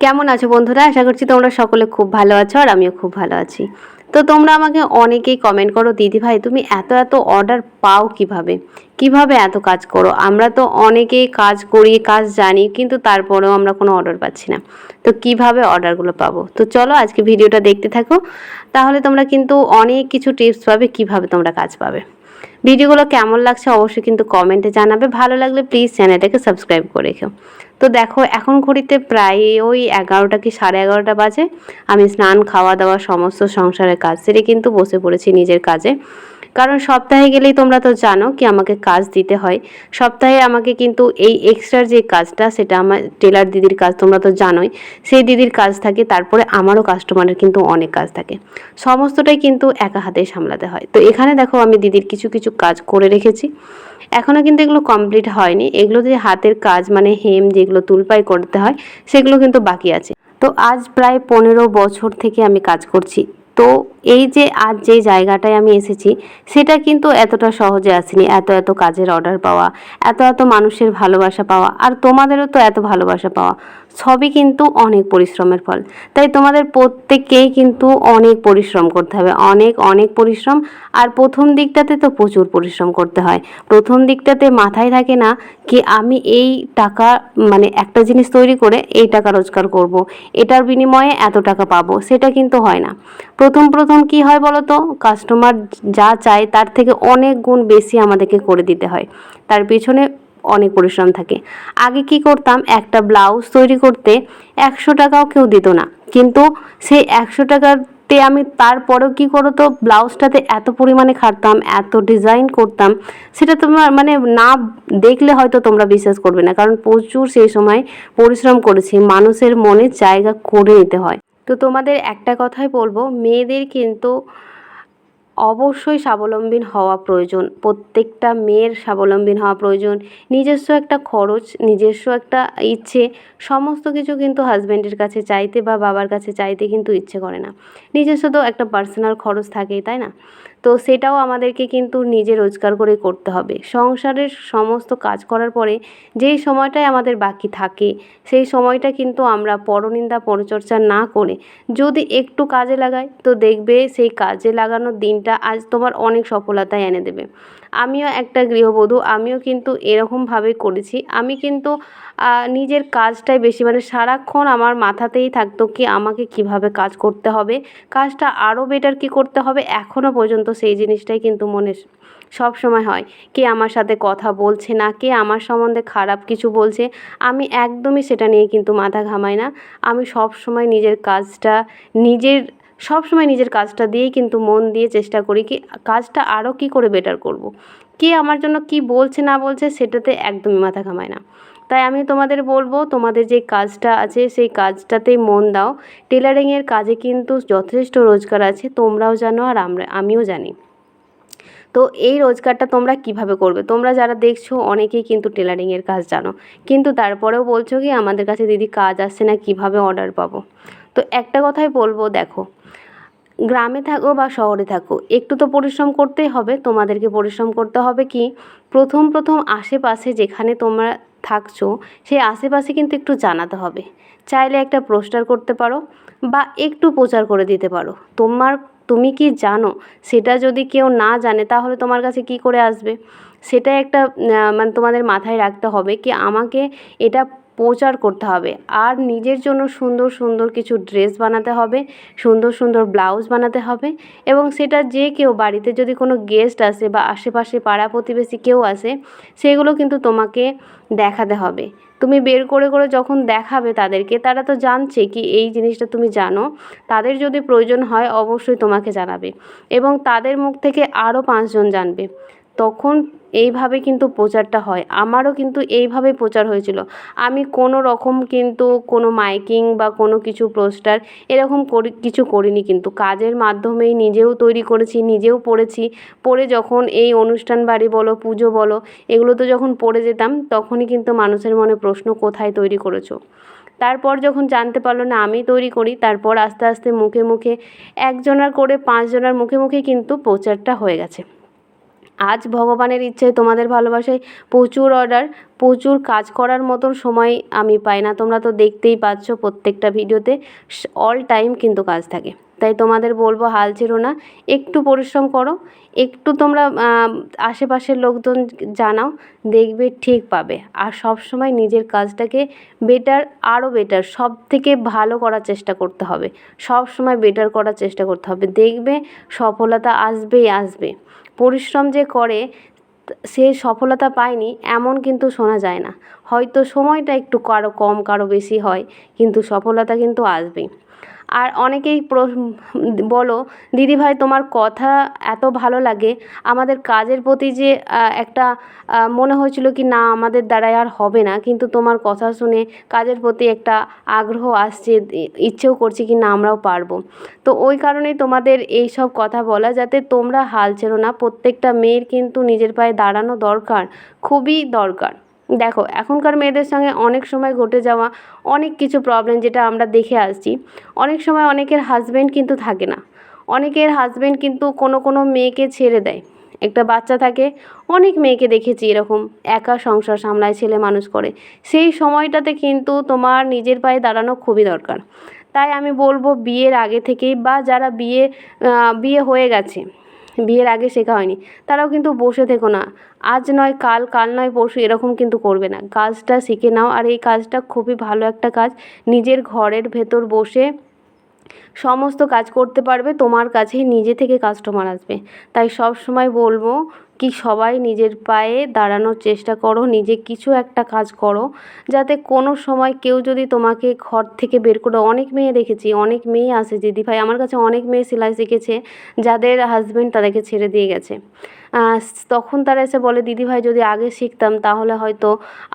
কেমন আছো বন্ধুরা? আশা করছি তোমরা সকলে খুব ভালো আছো আর আমিও খুব ভালো আছি। তো তোমরা আমাকে অনেকেই কমেন্ট করো, দিদি ভাই, তুমি এত এত অর্ডার পাও কীভাবে? কীভাবে এত কাজ করো? আমরা তো অনেকেই কাজ করি, কাজ জানি, কিন্তু তারপরেও আমরা কোনো অর্ডার পাচ্ছি না। তো কীভাবে অর্ডারগুলো পাবো? তো চলো আজকে ভিডিওটা দেখতে থাকো। তাহলে তোমরা কিন্তু অনেক কিছু টিপস পাবে কীভাবে তোমরা কাজ পাবে। ভিডিওগুলো কেমন লাগছে অবশ্যই কিন্তু কমেন্টে জানাবে। ভালো লাগলে প্লিজ চ্যানেলটাকে সাবস্ক্রাইব করে রেখো। তো দেখো, এখন ঘড়িতে প্রায় ওই এগারোটা কি সাড়ে এগারোটা বাজে। আমি স্নান খাওয়া দাওয়া সমস্ত সংসারের কাজ সেরে কিন্তু বসে পড়েছি নিজের কাজে। কারণ সপ্তাহে গেলেই তোমরা তো জানো কি আমাকে কাজ দিতে হয়। সপ্তাহে আমাকে কিন্তু এই এক্সট্রা যে কাজটা, সেটা আমার টেলার দিদির কাজ, তোমরা তো জানোই। সেই দিদির কাজ থাকে, তারপরে আমারও কাস্টমারের কিন্তু অনেক কাজ থাকে। সমস্তটাই কিন্তু একা হাতে সামলাতে হয়। তো এখানে দেখো আমি দিদির কিছু কিছু কাজ করে রেখেছি। এখনও কিন্তু এগুলো কমপ্লিট হয়নি। এগুলো যে হাতের কাজ মানে হেম যেগুলো তুলপাই করতে হয়, সেগুলো কিন্তু বাকি আছে। তো আজ প্রায় পনেরো বছর থেকে আমি কাজ করছি। তো এই যে আজ যে জায়গাটায় আমি এসেছি, সেটা কিন্তু এতটা সহজে আসেনি, এত এত কাজের অর্ডার পাওয়া, এত এত মানুষের ভালোবাসা পাওয়া, আর তোমাদেরও তো এত ভালোবাসা পাওয়া। সবই কিন্তু অনেক পরিশ্রমের ফল। তাই তোমাদের প্রত্যেককেই কিন্তু অনেক পরিশ্রম করতে হবে। অনেক অনেক পরিশ্রম। আর প্রথম দিকটাতে তো প্রচুর পরিশ্রম করতে হয়। প্রথম দিকটাতে মাথায় থাকে না কি আমি এই টাকা মানে একটা জিনিস তৈরি করে এই টাকা রোজগার করব। এটার বিনিময়ে এত টাকা পাবো। সেটা কিন্তু হয় না। প্রথম প্রথম কি হয় বলো তো কাস্টমার যা চায় তার থেকে অনেক গুণ বেশি আমাদেরকে করে দিতে হয়। তার পেছনে অনেক পরিশ্রম থাকে। আগে কি করতাম, একটা ব্লাউজ তৈরি করতে একশো টাকাও কেউ দিত না। কিন্তু সেই একশো টাকাতে আমি তারপরেও কি করতো, ব্লাউজটাতে এত পরিমাণে খাটতাম, এত ডিজাইন করতাম, সেটা তোমার মানে না দেখলে হয়তো তোমরা বিশ্বাস করবে না। কারণ প্রচুর সেই সময় পরিশ্রম করেছি, মানুষের মনে জায়গা করে নিতে হয়। তো তোমাদের একটা কথাই বলব, মেয়েদের কিন্তু অবশ্যই স্বাবলম্বী হওয়া প্রয়োজন। প্রত্যেকটা মেয়ের স্বাবলম্বী হওয়া প্রয়োজন। নিজস্ব একটা খরচ, নিজস্ব একটা ইচ্ছে, সমস্ত কিছু কিন্তু হাজব্যান্ডের কাছে চাইতে বা বাবার কাছে চাইতে কিন্তু ইচ্ছে করে না। নিজস্ব তো একটা পার্সোনাল খরচ থাকেই, তাই না? তো সেটাও আমাদেরকে কিন্তু নিজে রোজগার করে করতে হবে। সংসারের সমস্ত কাজ করার পরে যেই সময়টাই আমাদের বাকি থাকে, সেই সময়টা কিন্তু আমরা পরনিন্দা, পরচর্চা না করে যদি একটু কাজে লাগাই, তো দেখবে সেই কাজে লাগানোর দিনটা আজ তোমার অনেক সফলতায় এনে দেবে। আমিও একটা গৃহবধূ, আমিও কিন্তু এরকমভাবে করেছি। আমি কিন্তু নিজের কাজটাই বেশি মানে সারাক্ষণ আমার মাথাতেই থাকতো কি আমাকে কীভাবে কাজ করতে হবে, কাজটা আরও বেটার কি করতে হবে এখনও পর্যন্ত সেই জিনিসটাই কিন্তু মনে সব সময় হয়। কে আমার সাথে কথা বলছে না, কে আমার সম্বন্ধে খারাপ কিছু বলছে, আমি একদমই সেটা নিয়ে কিন্তু মাথা ঘামাই না। আমি সব সময় নিজের কাজটা, নিজের সব সময় নিজের কাজটা দিয়েই কিন্তু মন দিয়ে চেষ্টা করি কি, কাজটা আরও কী করে বেটার করব। কে আমার জন্য কি বলছে না বলছে সেটাতে একদমই মাথা ঘামায় না। তাই আমি তোমাদের বলব, তোমাদের যে কাজটা আছে সেই কাজটাতেই মন দাও। টেলারিংয়ের কাজে কিন্তু যথেষ্ট রোজগার আছে, তোমরাও জানো আর আমরা, আমিও জানি। তো এই রোজগারটা তোমরা কীভাবে করবে? তোমরা যারা দেখছ অনেকেই কিন্তু টেলারিংয়ের কাজ জানো। কিন্তু তারপরেও বলছো কি, আমাদের কাছে দিদি কাজ আসছে না, কীভাবে অর্ডার পাবো? তো একটা কথাই বলব, দেখো গ্রামে থাকো বা শহরে থাকো, একটু তো পরিশ্রম করতেই হবে। তোমাদেরকে পরিশ্রম করতে হবে কি, প্রথম প্রথম আশেপাশে যেখানে তোমরা থাকছো, সেই আশেপাশে কিন্তু একটু জানাতে হবে। চাইলে একটা পোস্টার করতে পারো বা একটু প্রচার করে দিতে পারো। তোমার, তুমি কি জানো, সেটা যদি কেউ না জানে, তাহলে তোমার কাছে কি করে আসবে? সেটা একটা মানে তোমাদের মাথায় রাখতে হবে কি, আমাকে এটা প্রচার করতে হবে। আর নিজের জন্য সুন্দর সুন্দর কিছু ড্রেস বানাতে হবে, সুন্দর সুন্দর ব্লাউজ বানাতে হবে এবং সেটা যে কেউ বাড়িতে যদি কোনো গেস্ট আসে বা আশেপাশে পাড়া প্রতিবেশী কেউ আসে, সেগুলো কিন্তু তোমাকে দেখাতে হবে। তুমি বের করে করে যখন দেখাবে তাদেরকে, তারা তো জানছে কি এই জিনিসটা তুমি জানো, তাদের যদি প্রয়োজন হয় অবশ্যই তোমাকে জানাবে এবং তাদের মুখ থেকে আরও পাঁচজন জানবে। তখন এইভাবে কিন্তু প্রচারটা হয়। আমারও কিন্তু এইভাবেই প্রচার হয়েছিল। আমি কোনো রকম কিন্তু কোনো মাইকিং বা কোনো কিছু পোস্টার এরকম করি, কিছু করিনি কিন্তু। কাজের মাধ্যমেই নিজেও তৈরি করেছি, নিজেও পড়েছি। পড়ে যখন এই অনুষ্ঠান বাড়ি বলো, পুজো বলো, এগুলোতে যখন পড়ে যেতাম তখনই কিন্তু মানুষের মনে প্রশ্ন, কোথায় তৈরি করেছ? তারপর যখন জানতে পারল, না, আমি তৈরি করি। তারপর আস্তে আস্তে, মুখে মুখে একজনার করে পাঁচজনার মুখে মুখে কিন্তু প্রচারটা হয়ে গেছে। আজ ভগবানের ইচ্ছায় তোমাদের ভালোবাসায় প্রচুর অর্ডার প্রচুর কাজ করার মতন সময় আমি পাই না। তোমরা তো দেখতেই পাচ্ছ প্রত্যেকটা ভিডিওতে অল টাইম কিন্তু কাজ থাকে। তাই তোমাদের বলব হাল ছেড়ো না। একটু পরিশ্রম করো। একটু তোমরা আশেপাশের লোকজন জানাও, দেখবে ঠিক পাবে। আর সব সময় নিজের কাজটাকে বেটার আরও বেটার সব থেকে ভালো করার চেষ্টা করতে হবে। সব সময় বেটার করার চেষ্টা করতে হবে। দেখবে সফলতা আসবেই আসবে। পরিশ্রম যে করে, সে সফলতা পায়নি, এমন কিন্তু শোনা যায় না। হয়তো সময়টা একটু কারও কম, কারও বেশি হয়, কিন্তু সফলতা কিন্তু আসবেই। আর অনেকেই বলো দিদিভাই তোমার কথা এত ভালো লাগে। আমাদের কাজের প্রতি যে একটা মনে হয়েছিল কি, না, আমাদের দ্বারাই আর হবে না। কিন্তু তোমার কথা শুনে কাজের প্রতি একটা আগ্রহ আসছে ইচ্ছেও করছে কি, না, আমরাও পারব। তো ওই কারণেই তোমাদের এই সব কথা বলা, যাতে তোমরা হাল ছেড়ো না। প্রত্যেকটা মেয়ের কিন্তু নিজের পায়ে দাঁড়ানো দরকার, খুবই দরকার। দেখো, এখনকার মেয়েদের সঙ্গে অনেক সময় ঘটে যাওয়া অনেক কিছু প্রবলেম যেটা আমরা দেখে আসছি। অনেক সময় অনেকের হাজব্যান্ড কিন্তু থাকে না। অনেকের হাজব্যান্ড কিন্তু কোনো কোনো মেয়েকে ছেড়ে দেয়। একটা বাচ্চা থাকে, অনেক মেয়েকে দেখেছি এরকম একা সংসার সামলায় ছেলে মানুষ করে। সেই সময়টাতে কিন্তু তোমার নিজের পায়ে দাঁড়ানো খুবই দরকার। তাই আমি বলব বিয়ের আগে থেকেই বা যারা বিয়ে বিয়ে হয়ে গেছে বিয়ের আগে শেখা হয়নি। তারাও কিন্তু বসে থেকো না। আজ নয়, কাল কাল নয়, পরশু এরকম কিন্তু করবে না। কাজটা শিখে নাও আর এই কাজটা খুবই ভালো একটা কাজ। নিজের ঘরের ভেতর বসে সমস্ত কাজ করতে পারবে, তোমার কাছে নিজে থেকে কাস্টমার আসবে। তাই সব সময় বলব কি সবাই নিজের পায়ে দাঁড়ানোর চেষ্টা করো, নিজে কিছু একটা কাজ করো, যাতে কোনো সময় কেউ যদি তোমাকে ঘর থেকে বের করে, অনেক মেয়ে দেখেছি, অনেক মেয়ে আসে দিদি ভাই আমার কাছে অনেক মেয়ে সেলাই শিখেছে, যাদের হাজব্যান্ড তাদেরকে ছেড়ে দিয়ে গেছে। তখন তারা এসে বলে দিদিভাই যদি আগে শিখতাম, তাহলে হয়তো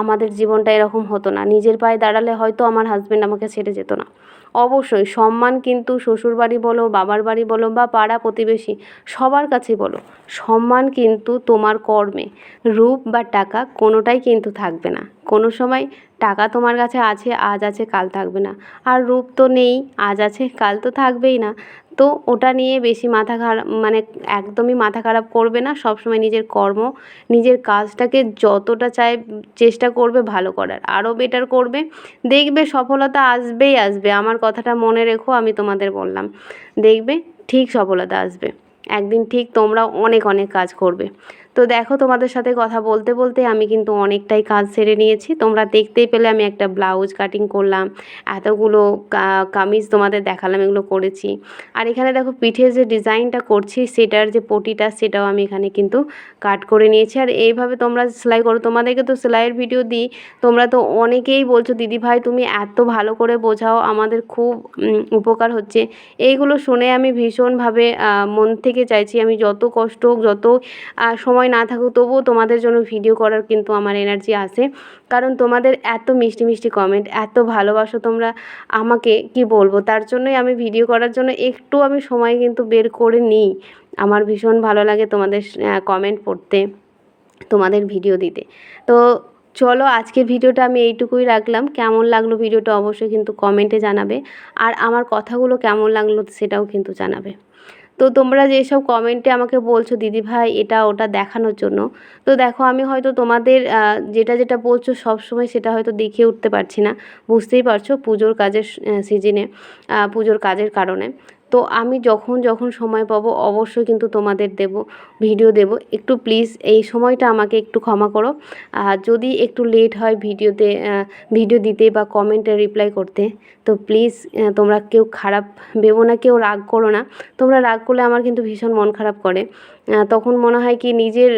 আমাদের জীবনটা এরকম হতো না। নিজের পায়ে দাঁড়ালে হয়তো আমার হাজব্যান্ড আমাকে ছেড়ে যেত না। অবশ্যই সম্মান কিন্তু শ্বশুরবাড়ি বলো, বাবার বাড়ি বলো বা পাড়া প্রতিবেশী সবার কাছে বলো, সম্মান কিন্তু তোমার কর্মে। রূপ বা টাকা কোনোটাই কিন্তু থাকবে না। কোনো সময় টাকা তোমার কাছে আছে, আজ আছে, কাল থাকবে না। আর রূপ তো নেই, আজ আছে, কাল তো থাকবেই না। তো ওটা নিয়ে বেশি মাথা খারাপ মানে একদমই মাথা খারাপ করবে না। সবসময় নিজের কর্ম, নিজের কাজটাকে যতটা চায় চেষ্টা করবে ভালো করার। আরও বেটার করবে। দেখবে সফলতা আসবেই আসবে। আমার কথাটা মনে রেখো, আমি তোমাদের বললাম। দেখবে ঠিক সফলতা আসবে। একদিন ঠিক তোমরা অনেক অনেক কাজ করবে। তো দেখো তোমাদের সাথে কথা বলতে বলতে আমি কিন্তু অনেকটাই কাজ সেরে নিয়েছি। তোমরা দেখতেই পেলে আমি একটা ব্লাউজ কাটিং করলাম, এতগুলো কামিজ তোমাদের দেখালাম, এগুলো করেছি। আর এখানে দেখো পিঠে যে ডিজাইনটা করছি, সেটার যে পটিটা, সেটাও আমি এখানে কিন্তু কাট করে নিয়েছি। আর এইভাবে তোমরা সেলাই করো, তোমাদেরকে তো সেলাইয়ের ভিডিও দিই। তোমরা তো অনেকেই বলছো, দিদি ভাই, তুমি এত ভালো করে বোঝাও, আমাদের খুব উপকার হচ্ছে। এইগুলো শুনে আমি ভীষণভাবে মন থেকে চাইছি। আমি যত কষ্ট যত সময় সময় না থাকুক, তবুও তোমাদের জন্য ভিডিও করার কিন্তু আমার এনার্জি আসে কারণ তোমাদের এত মিষ্টি মিষ্টি কমেন্ট এত ভালোবাসো তোমরা আমাকে, কি বলব? তার জন্যই আমি ভিডিও করার জন্য একটু আমি সময় কিন্তু বের করে নিই। আমার ভীষণ ভালো লাগে তোমাদের কমেন্ট পড়তে, তোমাদের ভিডিও দিতে। তো চলো আজকের ভিডিওটা আমি এইটুকুই রাখলাম। কেমন লাগল ভিডিওটা অবশ্যই কিন্তু কমেন্টে জানাবে। আর আমার কথাগুলো কেমন লাগল সেটাও কিন্তু জানাবে। তো তোমরা যেসব কমেন্টে আমাকে বলছো, দিদি ভাই, এটা ওটা দেখানোর জন্য। তো দেখো, আমি হয়তো তোমাদের যেটা যেটা বলছো সবসময় সেটা হয়তো দেখে উঠতে পারছি না। বুঝতেই পারছ পুজোর কাজের সিজনে পুজোর কাজের কারণে। তো আমি যখন যখন সময় পাবো অবশ্যই কিন্তু তোমাদের দেব, ভিডিও দেব। একটু প্লিজ এই সময়টা আমাকে একটু ক্ষমা করো। আর যদি একটু লেট হয় ভিডিওতে ভিডিও দিতে বা কমেন্টে রিপ্লাই করতে, তো প্লিজ তোমরা কেউ খারাপ ভেবো না, কেউ রাগ করো না। তোমরা রাগ করলে আমার কিন্তু ভীষণ মন খারাপ করে। তখন মনে হয় কি নিজের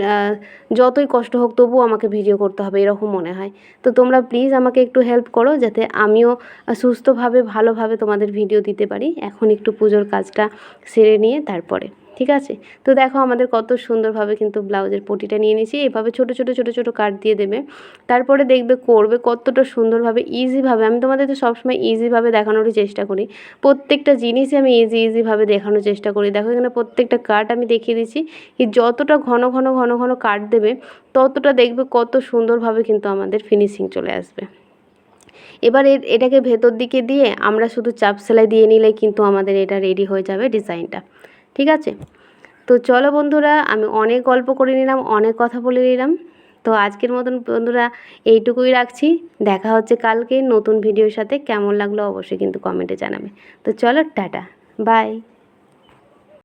যতই কষ্ট হোক তবুও আমাকে ভিডিও করতে হবে, এরকম মনে হয়। তো তোমরা প্লিজ আমাকে একটু হেল্প করো যাতে আমিও সুস্থভাবে, ভালোভাবে তোমাদের ভিডিও দিতে পারি। এখন একটু পুজোর কাজটা সেরে নিয়ে তারপরে। ঠিক আছে? তো দেখো আমাদের কত সুন্দরভাবে কিন্তু ব্লাউজের পটিটা নিয়ে নিয়েছি। এভাবে ছোট ছোট ছোট ছোট কাট দিয়ে দেবে। তারপরে দেখবে করবে কতটা সুন্দরভাবে ইজিভাবে আমি তোমাদের তো সবসময় ইজিভাবে দেখানোরই চেষ্টা করি। প্রত্যেকটা জিনিসই আমি ইজি ইজিভাবে দেখানোর চেষ্টা করি। দেখো এখানে প্রত্যেকটা কাট আমি দেখিয়ে দিচ্ছি কি যতটা ঘন ঘন ঘন ঘন কাট দেবে, ততটা দেখবে কত সুন্দরভাবে কিন্তু আমাদের ফিনিশিং চলে আসবে। এবার এটাকে ভেতর দিকে দিয়ে আমরা শুধু চাপ সেলাই দিয়ে নিলে কিন্তু আমাদের এটা রেডি হয়ে যাবে ডিজাইনটা ঠিক আছে? তো চলো বন্ধুরা, আমি অনেক গল্প করে নিলাম, অনেক কথা বলে নিলাম। তো আজকের মতন বন্ধুরা, এইটুকুই রাখছি। দেখা হচ্ছে কালকে নতুন ভিডিওর সাথে। কেমন লাগল অবশ্যই কিন্তু কমেন্টে জানাবে। তো চলো, টাটা। বাই